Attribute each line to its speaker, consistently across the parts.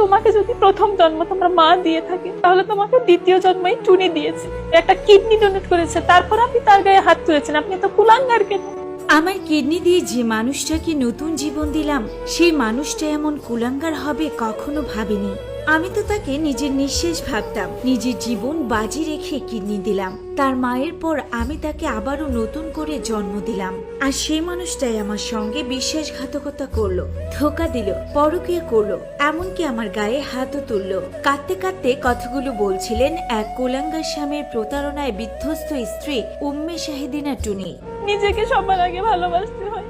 Speaker 1: তোমাকে যদি প্রথম জন্ম তোমরা মা দিয়ে থাকে, তাহলে তোমাকে দ্বিতীয় জন্মই টুনি দিয়েছে। একটা কিডনি ডোনেট করেছে, তারপর আপনি তার গায়ে হাত তুলেছেন, আপনি তো কুলাঙ্গার কেন?
Speaker 2: আমার কিডনি দিয়ে যে মানুষটাকে নতুন জীবন দিলাম, সেই মানুষটা এমন কুলাঙ্গার হবে কখনো ভাবিনি। আমি তো তাকে নিজের নিঃশেষ ভাবতাম, নিজের জীবন বাজি রেখে কিডনি দিলাম। তার মায়ের পর আমি তাকে আবারও নতুন করে জন্ম দিলাম। আর সেই মানুষটাই আমার সঙ্গে বিশ্বাসঘাতকতা করল, ধোকা দিল, পরকিয়া করল, এমনকি আমার গায়ে হাতও তুললো। কাঁদতে কাঁদতে কথাগুলো বলছিলেন এক কুলাঙ্গার স্বামীর প্রতারণায় বিধ্বস্ত স্ত্রী উম্মে শাহিদিনা টুনি।
Speaker 1: নিজেকে সবার আগে ভালোবাসতে হয়।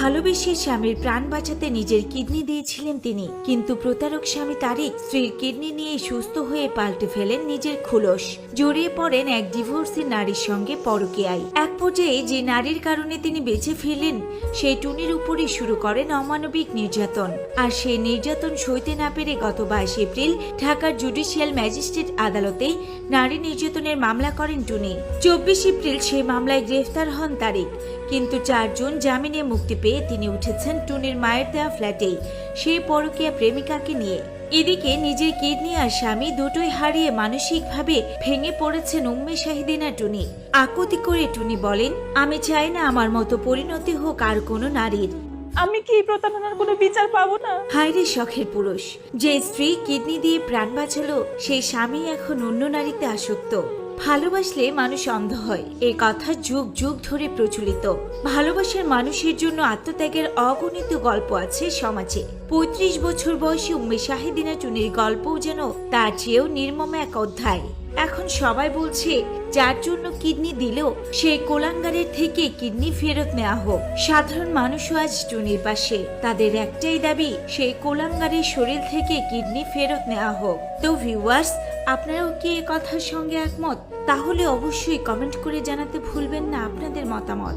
Speaker 2: ভালোবেসে স্বামীর প্রাণ বাঁচাতে নিজের কিডনি দিয়েছিলেন তিনি। কিন্তু প্রতারক স্বামী তারিক স্ত্রীর কিডনি নিয়ে সুস্থ হয়ে পাল্টে ফেলেন নিজের খুলস। জড়িয়ে পড়েন এক ডিভোর্সি নারীর সঙ্গে পরকীয়ায়। এক পর্যায়ে যে নারীর কারণে তিনি বেঁচে ফিরলেন, সেই টুনির উপরই শুরু করেন অমানবিক নির্যাতন। আর সেই নির্যাতন সইতে না পেরে গত বাইশ এপ্রিল ঢাকার জুডিশিয়াল ম্যাজিস্ট্রেট আদালতে নারী নির্যাতনের মামলা করেন টুনি। চব্বিশ এপ্রিল সেই মামলায় গ্রেফতার হন তারিক। কিন্তু চারজন জামিনে মুক্তি পেয়ে তিনি উঠেছেন টুনির মায়ের দেওয়া ফ্ল্যাটেই। সেই পরকীয়া প্রেমিকাকে নিয়ে। এদিকে নিজের কিডনি আর স্বামী দুটোই হারিয়ে মানসিকভাবে ভেঙে পড়েছেন উম্মে শাহিদিনা টুনি। আকুতি করে টুনি বলেন আমি চাই না আমার মতো পরিণতি হোক আর কোনো নারীর।
Speaker 1: আমি কি এই প্রতারণার কোনো বিচার পাবো না?
Speaker 2: হায়রে শখের পুরুষ যে স্ত্রী কিডনি দিয়ে প্রাণ বাঁচালো সেই স্বামী এখন অন্য নারীতে আসক্ত। ভালোবাসলে মানুষ অন্ধ হয়। এই কথা যুগ যুগ ধরে প্রচলিত। ভালোবাসার মানুষের জন্য আত্মত্যাগের অগণিত গল্প আছে সমাজে। পঁয়ত্রিশ বছর বয়সী উম্মে শাহিদিনা টুনির গল্পও যেন তার চেয়েও নির্মম এক অধ্যায়। এখন সবাই বলছে, যার জন্য কিডনি দিল সেই কোলাঙ্গারের থেকে কিডনি ফেরত নেওয়া হোক। সাধারণ মানুষও আজ টুনির পাশে। তাদের একটাই দাবি সেই কোলাঙ্গারের শরীর থেকে কিডনি ফেরত নেওয়া হোক। তো ভিউয়ার্স আপনারাও কি এ কথার সঙ্গে একমত? তাহলে অবশ্যই কমেন্ট করে জানাতে ভুলবেন না আপনাদের মতামত।